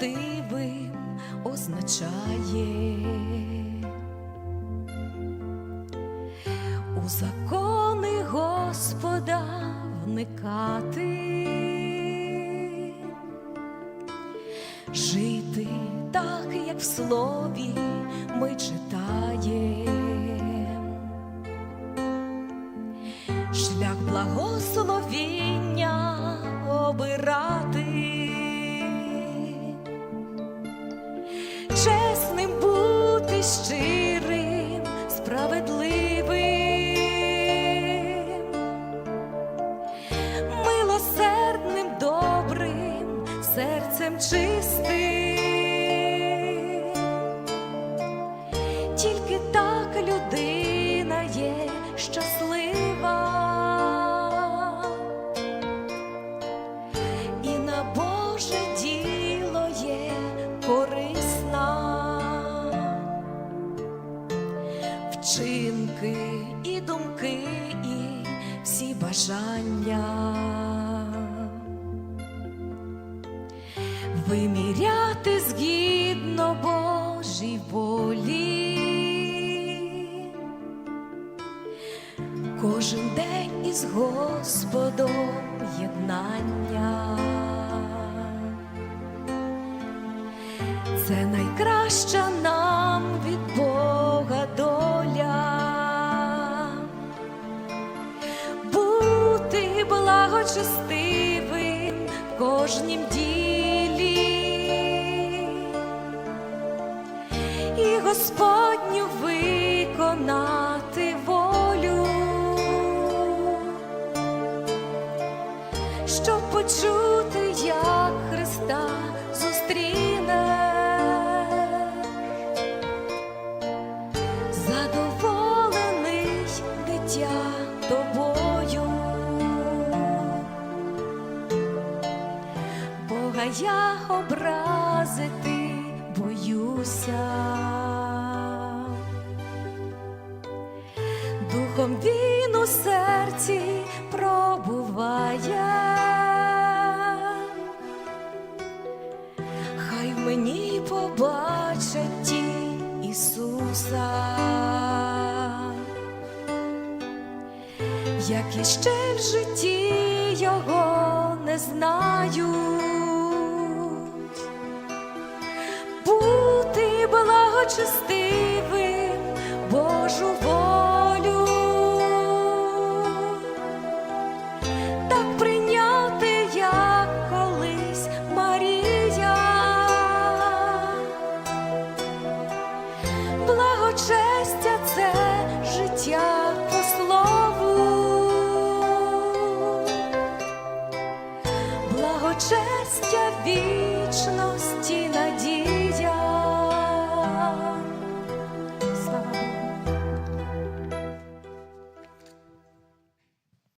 милостивим означає. У закони Господа вникати, жити так, як в слові ми читаємо. Шлях благословіння обирати, чесним бути щирим, справедливим, милосердним, добрим, серцем чистим. Тільки так людина є щаслива. Бажання. Виміряти згідно Божій волі. Кожен день із Господом єднання. Це найкраща нам благочестивим в кожнім ділі. І Господню виконати Бога я образити боюся, духом він у серці пробуває, хай в мені побачать ті Ісуса, як іще в житті його не знають, благочестивим Божу волю, так прийняти, як колись Марія. Благочестя це життя по слову, благочестя вічності надія,